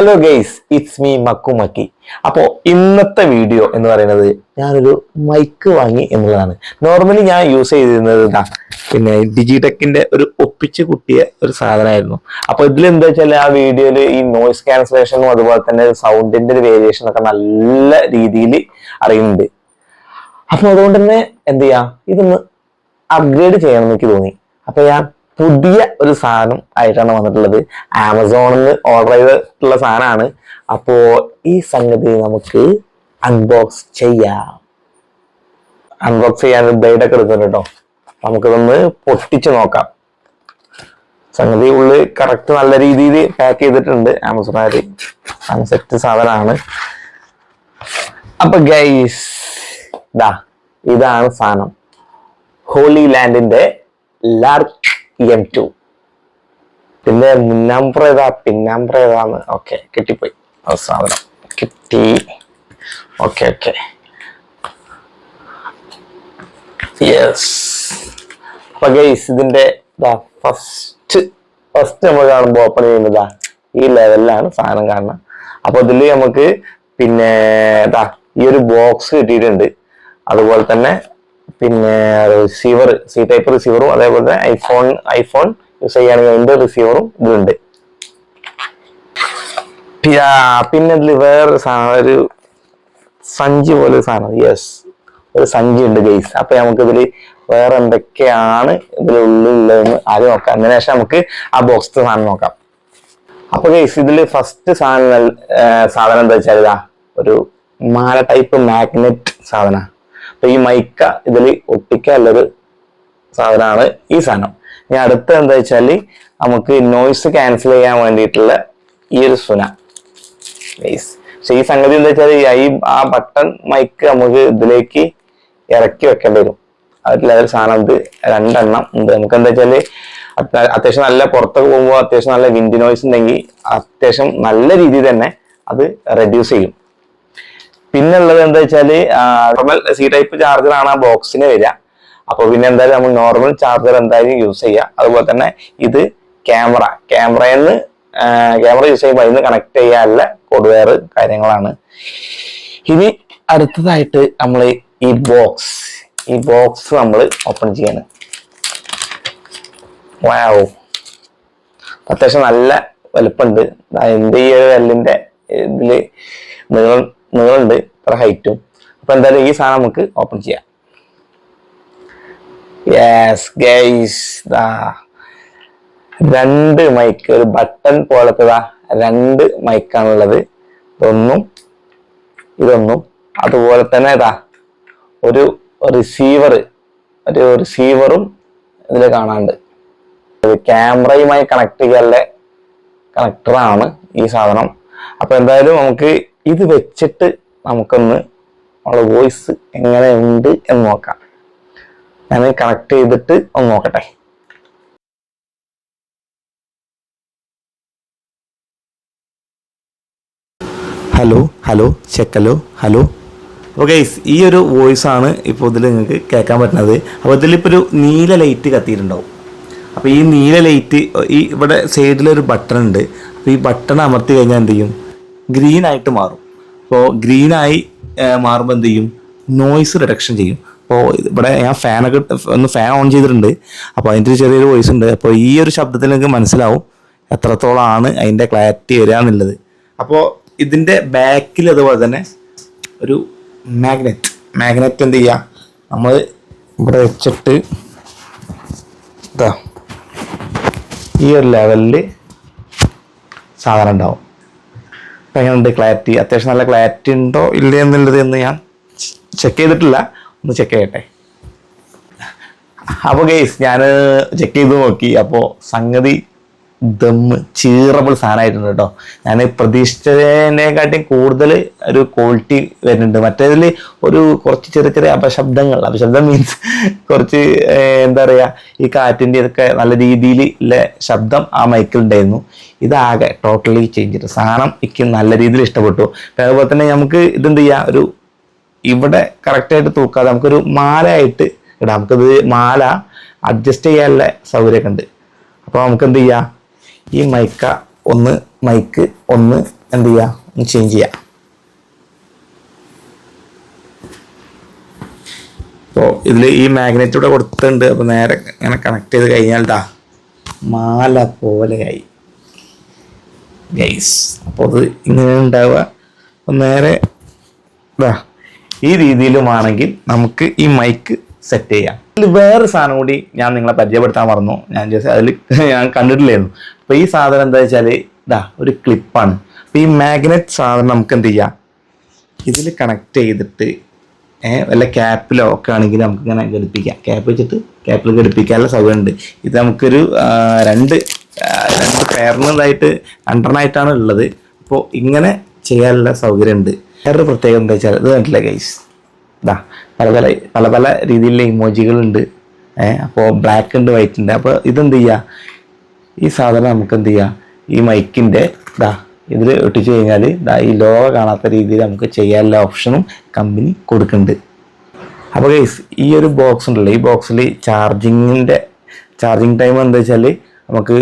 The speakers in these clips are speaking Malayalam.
Hello guys it's me Makku Makki അപ്പോൾ ഇന്നത്തെ വീഡിയോ എന്ന് പറയുന്നത് ഞാനൊരു മൈക്ക് വാങ്ങി എന്നുള്ളതാണ്. നോർമലി ഞാൻ യൂസ് ചെയ്തിരുന്നത് ഇതാ പിന്നെ ഡിജിടെക്കിന്റെ ഒരു ഒപ്പിച്ച് കുട്ടിയ ഒരു സാധനമായിരുന്നു. അപ്പോൾ ഇതിൽ എന്താ വെച്ചാൽ ആ വീഡിയോയിൽ ഈ നോയിസ് ക്യാൻസലേഷനും അതുപോലെ തന്നെ സൗണ്ടിന്റെ ഒരു വേരിയേഷൻ ഒക്കെ നല്ല രീതിയിൽ അറിയുന്നുണ്ട്. അപ്പോൾ അതുകൊണ്ട് തന്നെ എന്ത് ചെയ്യാം? ഇതൊന്ന് അപ്ഗ്രേഡ് ചെയ്യണം എനിക്ക് തോന്നി. അപ്പൊ ഞാൻ പുതിയ ഒരു സാധനം ആയിട്ടാണ് വന്നിട്ടുള്ളത്. ആമസോണിൽ നിന്ന് ഓർഡർ ചെയ്തിട്ടുള്ള സാധനമാണ്. അപ്പോ ഈ സംഗതി നമുക്ക് അൺബോക്സ് ചെയ്യാം. അൺബോക്സ് ചെയ്യാൻ ബ്ലേഡ് ഒക്കെ എടുക്കുന്നുണ്ട് കേട്ടോ. നമുക്കിതൊന്ന് പൊട്ടിച്ച് നോക്കാം. സംഗതി ഉള്ളിൽ കറക്റ്റ് നല്ല രീതിയിൽ പാക്ക് ചെയ്തിട്ടുണ്ട്. ആമസോണുകാര് സെറ്റ് സാധനമാണ്. അപ്പൊ ഗൈസ് ദാ ഇതാണ് സാധനം. ഹോളി ലാൻഡിന്റെ ലാർക്ക് എം ടു പിന്നെ മുന്നാമ്പ്ര ഏതാ? പിന്നാം ഏതാന്ന്? ഓക്കെ കിട്ടിപ്പോയി. അവസാനം കിട്ടി. ഓക്കെ ഓക്കെ യെസ് അപ്പൊ ഗൈസ് ഇതിന്റെ ഫസ്റ്റ് ഫസ്റ്റ് നമ്മൾ കാണുമ്പോൾ ഓപ്പൺ ചെയ്യുന്നതാ ഈ ലെവലിലാണ് സാധനം കാണുന്നത്. അപ്പൊ ഇതിൽ നമുക്ക് പിന്നെ ഇതാ ഈ ഒരു ബോക്സ് കിട്ടിയിട്ടുണ്ട്. അതുപോലെ തന്നെ പിന്നെ റിസീവർ സി ടൈപ്പ് റിസീവറും അതേപോലെ തന്നെ ഐഫോൺ ഐഫോൺ യൂസ് ചെയ്യുകയാണെങ്കിൽ അതിന്റെ റിസീവറും ഇതുണ്ട്. പിന്നെ ഇതിൽ വേറൊരു സാധനം ഒരു സഞ്ചി പോലെ സാധനം. യെസ് ഒരു സഞ്ചി ഉണ്ട് ഗെയ്സ് അപ്പൊ നമുക്ക് ഇതിൽ വേറെ എന്തൊക്കെയാണ് ഇതിലുള്ളിലുള്ളതെന്ന് ആദ്യം നോക്കാം. അതിന് ശേഷം നമുക്ക് ആ ബോക്സ് സാധനം നോക്കാം. അപ്പൊ ഗെയ്സ് ഇതിൽ ഫസ്റ്റ് സാധനം സാധനം എന്താ വെച്ചാൽ ഇതാ ഒരു മാല ടൈപ്പ് മാഗ്നറ്റ് സാധന. അപ്പൊ ഈ മൈക്ക ഇതിൽ ഒട്ടിക്കാനുള്ളൊരു സാധനമാണ് ഈ സാധനം. ഇനി അടുത്ത എന്താ വെച്ചാൽ നമുക്ക് നോയ്സ് ക്യാൻസൽ ചെയ്യാൻ വേണ്ടിയിട്ടുള്ള ഈ ഒരു സുന. പക്ഷെ ഈ സംഗതി എന്താ വെച്ചാൽ ഈ ആ ബട്ടൺ മൈക്ക് നമുക്ക് ഇതിലേക്ക് ഇറക്കി വെക്കേണ്ടി വരും. അതിൽ ഒരു സാധനം ഇത് രണ്ടെണ്ണം ഉണ്ട്. നമുക്ക് എന്താ അത്യാ- അത്യാവശ്യം നല്ല പുറത്തൊക്കെ പോകുമ്പോൾ അത്യാവശ്യം നല്ല വിൻഡ് നോയ്സ് ഉണ്ടെങ്കിൽ അത്യാവശ്യം നല്ല രീതിയിൽ തന്നെ അത് റെഡ്യൂസ് ചെയ്യും. പിന്നെ ഉള്ളത് എന്താ വെച്ചാൽ നോർമൽ സി ടൈപ്പ് ചാർജർ ആണ് ആ ബോക്സിന് വരിക. അപ്പോൾ പിന്നെ എന്തായാലും നമ്മൾ നോർമൽ ചാർജർ എന്തായാലും യൂസ് ചെയ്യുക. അതുപോലെ തന്നെ ഇത് ക്യാമറ ക്യാമറയിൽ നിന്ന് ക്യാമറ യൂസ് ചെയ്യുമ്പോൾ അതിന് കണക്ട് ചെയ്യാനുള്ള കൊടുവേർ കാര്യങ്ങളാണ്. ഇനി അടുത്തതായിട്ട് നമ്മൾ ഈ ബോക്സ് ഈ ബോക്സ് നമ്മൾ ഓപ്പൺ ചെയ്യാണ്. വാവ് അത്യാവശ്യം നല്ല വലുപ്പമുണ്ട്. അതിന്റെ ഈ ഒരു എല്ലിന്റെ ഇതിൽ നീളം നീളമുണ്ട് ഇത്ര ഹൈറ്റും അപ്പൊ എന്തായാലും ഈ സാധനം നമുക്ക് ഓപ്പൺ ചെയ്യാം. യെസ് ഗൈസ് രണ്ട് മൈക്ക് ഒരു ബട്ടൺ പോലത്തെ രണ്ട് മൈക്കാണുള്ളത് ഇതൊന്നും ഇതൊന്നും. അതുപോലെ തന്നെ ഇതാ ഒരു റിസീവർ ഒരു റിസീവറും ഇതിൽ കാണാണ്ട് ക്യാമറയുമായി കണക്ട് ചെയ്യാനുള്ള കണക്ടറാണ് ഈ സാധനം. അപ്പൊ എന്തായാലും നമുക്ക് ഇത് വെച്ചിട്ട് നമുക്കൊന്ന് നമ്മളെ വോയിസ് എങ്ങനെ ഉണ്ട് എന്ന് നോക്കാം. ഞാൻ കണക്ട് ചെയ്തിട്ട് ഒന്ന് നോക്കട്ടെ. Hello hello check hello hello അപ്പോൾ ഗൈസ് ഈ ഒരു വോയിസ് ആണ് ഇപ്പോൾ ഇതിൽ നിങ്ങൾക്ക് കേൾക്കാൻ പറ്റുന്നത്. അപ്പോൾ ഇതിലിപ്പോൾ ഒരു നീല ലൈറ്റ് കത്തിയിട്ടുണ്ടാവും. അപ്പോൾ ഈ നീല ലൈറ്റ് ഈ ഇവിടെ സൈഡിലൊരു ബട്ടൺ ഉണ്ട്. അപ്പോൾ ഈ ബട്ടൺ അമർത്തി കഴിഞ്ഞാൽ എന്ത് ചെയ്യും? ഗ്രീൻ ആയിട്ട് മാറും. അപ്പോൾ ഗ്രീനായി മാറുമ്പോൾ എന്ത് ചെയ്യും? നോയ്സ് റിഡക്ഷൻ ചെയ്യും. അപ്പോൾ ഇവിടെ ഞാൻ ഫാനൊക്കെ ഒന്ന് ഫാൻ ഓൺ ചെയ്തിട്ടുണ്ട്. അപ്പോൾ അതിന്റെ ചെറിയൊരു വോയിസ് ഉണ്ട്. അപ്പോൾ ഈ ഒരു ശബ്ദത്തിൽ നിങ്ങൾക്ക് മനസ്സിലാവും എത്രത്തോളമാണ് അതിന്റെ ക്ലാരിറ്റി വരിക എന്നുള്ളത്. അപ്പോൾ ഇതിന്റെ ബാക്കിൽ അതുപോലെ തന്നെ ഒരു മാഗ്നറ്റ് മാഗ്നറ്റ് എന്ത് ചെയ്യുക നമ്മൾ ഇവിടെ വെച്ചിട്ട് ഇതാ ഈ ഒരു ലെവലിൽ സാധനം ഉണ്ടാവും. എങ്ങനെയുണ്ട് ക്ലാരിറ്റി അത്യാവശ്യം നല്ല ക്ലാരിറ്റി ഉണ്ടോ ഇല്ലേ എന്നുള്ളത് എന്ന് ഞാൻ ചെക്ക് ചെയ്തിട്ടില്ല. ഒന്ന് ചെക്ക് ചെയ്യട്ടെ. അപ്പോൾ ഗെയ്സ് ഞാൻ ചെക്ക് ചെയ്ത് നോക്കി. അപ്പോൾ സംഗതി ദമ്മ് ചീറബിൾ സാധനമായിട്ടുണ്ട് കേട്ടോ. ഞാൻ പ്രതീക്ഷിച്ചതിനെക്കാട്ടിയും കൂടുതൽ ഒരു ക്വാളിറ്റി വരുന്നുണ്ട്. മറ്റേതിൽ ഒരു കുറച്ച് ചെറിയ ചെറിയ അപശബ്ദങ്ങൾ. അപശബ്ദം മീൻസ് കുറച്ച് എന്താ പറയുക ഈ കാറ്റിന്റെ ഇതൊക്കെ നല്ല രീതിയിൽ ഉള്ള ശബ്ദം ആ മൈക്കിൽ ഉണ്ടായിരുന്നു. ഇതാകെ ടോട്ടലി ചേഞ്ച് ചെയ്തു. സാധനം എനിക്ക് നല്ല രീതിയിൽ ഇഷ്ടപ്പെട്ടു. അതുപോലെ തന്നെ നമുക്ക് ഇതെന്ത് ചെയ്യാം? ഒരു ഇവിടെ കറക്റ്റായിട്ട് തൂക്കാതെ നമുക്കൊരു മാലയായിട്ട് ഇടാം. നമുക്കത് മാല അഡ്ജസ്റ്റ് ചെയ്യാനുള്ള സൗകര്യമൊക്കെ ഉണ്ട്. അപ്പോൾ നമുക്ക് എന്ത് ചെയ്യാം? ഈ മൈക്ക ഒന്ന് മൈക്ക് ഒന്ന് എന്ത് ചെയ്യാം? ഒന്ന് ചേഞ്ച് ചെയ്യാം. അപ്പോൾ ഇതിൽ ഈ മാഗ്നറ്റ് ഇവിടെ കൊടുത്തിട്ടുണ്ട്. അപ്പോൾ നേരെ ഇങ്ങനെ കണക്ട് ചെയ്ത് കഴിഞ്ഞാൽ ദാ മാല പോലെയായി ഗൈസ് അപ്പോൾ അത് ഇങ്ങനെ ഉണ്ടാവുക. അപ്പോൾ നേരെ ഇതാ ഈ രീതിയിലുമാണെങ്കിൽ നമുക്ക് ഈ മൈക്ക് സെറ്റ് ചെയ്യാം. ഇതിൽ വേറെ സാധനം കൂടി ഞാൻ നിങ്ങളെ പരിചയപ്പെടുത്താൻ മറന്നു. ഞാൻ ജസ്റ്റ് അതിൽ ഞാൻ കണ്ടിട്ടില്ലായിരുന്നു. അപ്പോൾ ഈ സാധനം എന്താ വെച്ചാൽ ഇതാ ഒരു ക്ലിപ്പാണ് അപ്പോൾ ഈ മാഗ്നറ്റ് സാധനം നമുക്ക് എന്ത് ചെയ്യാം? ഇതിൽ കണക്ട് ചെയ്തിട്ട് വല്ല ക്യാപ്പിലോ ഒക്കെ ആണെങ്കിൽ നമുക്ക് ഇങ്ങനെ ഘടിപ്പിക്കാം. ക്യാപ്പ് വെച്ചിട്ട് ക്യാപ്പിൽ ഘടിപ്പിക്കാനുള്ള സൗകര്യമുണ്ട്. ഇത് നമുക്കൊരു രണ്ട് രണ്ട് പേർന്നതായിട്ട് രണ്ടെണ്ണമായിട്ടാണ് ഉള്ളത്. അപ്പോൾ ഇങ്ങനെ ചെയ്യാനുള്ള സൗകര്യമുണ്ട്. വേറൊരു പ്രത്യേകത എന്താ വെച്ചാൽ ഇത് കണ്ടില്ല ഗൈസ് ഇതാ പല പല പല പല രീതിയിലുള്ള ഇമോജികളുണ്ട് അപ്പോൾ ബ്ലാക്ക് ഉണ്ട് വൈറ്റ് ഉണ്ട്. അപ്പോൾ ഇതെന്ത് ചെയ്യുക ഈ സാധനം നമുക്ക് എന്ത് ചെയ്യാം? ഈ മൈക്കിന്റെ ഇതാ ഇതിൽ ഒട്ടിച്ചു കഴിഞ്ഞാൽ ഇതാ ഈ ലോഗോ കാണാത്ത രീതിയിൽ നമുക്ക് ചെയ്യാനുള്ള ഓപ്ഷനും കമ്പനി കൊടുക്കുന്നുണ്ട്. അപ്പോൾ ഗൈസ് ഈ ഒരു ബോക്സ് ഉണ്ടല്ലോ ഈ ബോക്സിൽ ചാർജിങ്ങിന്റെ ചാർജിങ് ടൈം എന്താ വെച്ചാൽ നമുക്ക്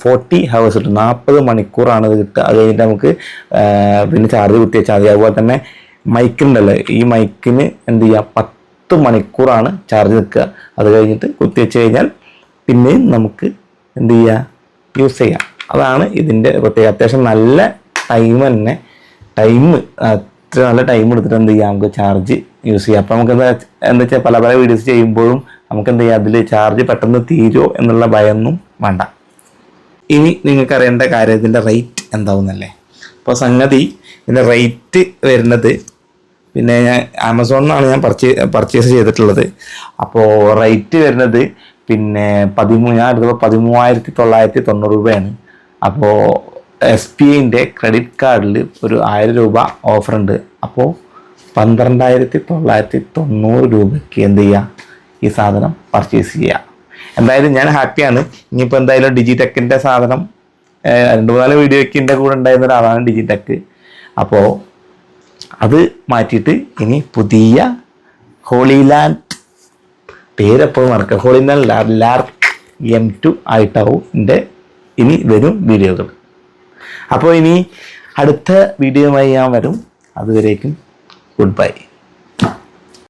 ഫോർട്ടി ഹവേഴ്സ് കിട്ടും. നാൽപ്പത് മണിക്കൂറാണ് ഇത് കിട്ടുക. അത് കഴിഞ്ഞിട്ട് നമുക്ക് പിന്നെ ചാർജ് കുത്തി മതി. അതുപോലെ തന്നെ മൈക്കുണ്ടല്ലോ ഈ മൈക്കിന് എന്ത് ചെയ്യുക പത്ത് മണിക്കൂറാണ് ചാർജ് നിൽക്കുക. അത് കഴിഞ്ഞിട്ട് കുത്തി വെച്ച് കഴിഞ്ഞാൽ പിന്നെയും നമുക്ക് എന്ത് ചെയ്യുക യൂസ് ചെയ്യാം. അതാണ് ഇതിന്റെ പ്രത്യേക അത്യാവശ്യം നല്ല ടൈം തന്നെ. ടൈം അത്ര നല്ല ടൈം എടുത്തിട്ട് എന്ത് ചെയ്യാം? നമുക്ക് ചാർജ് യൂസ് ചെയ്യാം. അപ്പോൾ നമുക്ക് എന്താ എന്താ വെച്ചാൽ പല പല വീഡിയോസ് ചെയ്യുമ്പോഴും നമുക്ക് എന്ത് ചെയ്യാം? അതിൽ ചാർജ് പെട്ടെന്ന് തീരുമോ എന്നുള്ള ഭയമൊന്നും വേണ്ട. ഇനി നിങ്ങൾക്ക് അറിയേണ്ട കാര്യം റേറ്റ് എന്താവുന്നല്ലേ? അപ്പോൾ സംഗതി ഇതിന്റെ റേറ്റ് വരുന്നത് പിന്നെ ഞാൻ ആമസോണിൽ ഞാൻ പർച്ചേ പർച്ചേസ് ചെയ്തിട്ടുള്ളത്. അപ്പോൾ റേറ്റ് വരുന്നത് പിന്നെ പതിമൂ ഞാൻ എടുത്തപ്പോൾ പതിമൂവായിരത്തി തൊള്ളായിരത്തി തൊണ്ണൂറ് രൂപയാണ്. അപ്പോൾ എസ് ബി ഐന്റെ ക്രെഡിറ്റ് കാർഡിൽ ഒരു ആയിരം രൂപ ഓഫറുണ്ട് അപ്പോൾ പന്ത്രണ്ടായിരത്തി തൊള്ളായിരത്തി തൊണ്ണൂറ് രൂപയ്ക്ക് എന്ത് ചെയ്യുക ഈ സാധനം പർച്ചേസ് ചെയ്യുക എന്തായാലും ഞാൻ ഹാപ്പിയാണ് ഇനിയിപ്പോൾ എന്തായാലും ഡിജിടെക്കിന്റെ സാധനം രണ്ട് മൂന്നാൽ വീഡിയോയ്ക്ക് എന്റെ കൂടെ ഉണ്ടായിരുന്ന ഒരാളാണ് ഡിജിടെക് അപ്പോൾ അത് മാറ്റിയിട്ട് ഇനി പുതിയ ഹോളിലാൻഡ് പേരെപ്പോഴും മറക്കുക ഹോളിലാൻഡ് ലാർ ലാർക്ക് എം ടു ആയിട്ടാവും എന്റെ ഇനി വരും വീഡിയോകൾ അപ്പോൾ ഇനി അടുത്ത വീഡിയോയുമായി ഞാൻ വരും. അതുവരേക്കും ഗുഡ് ബൈ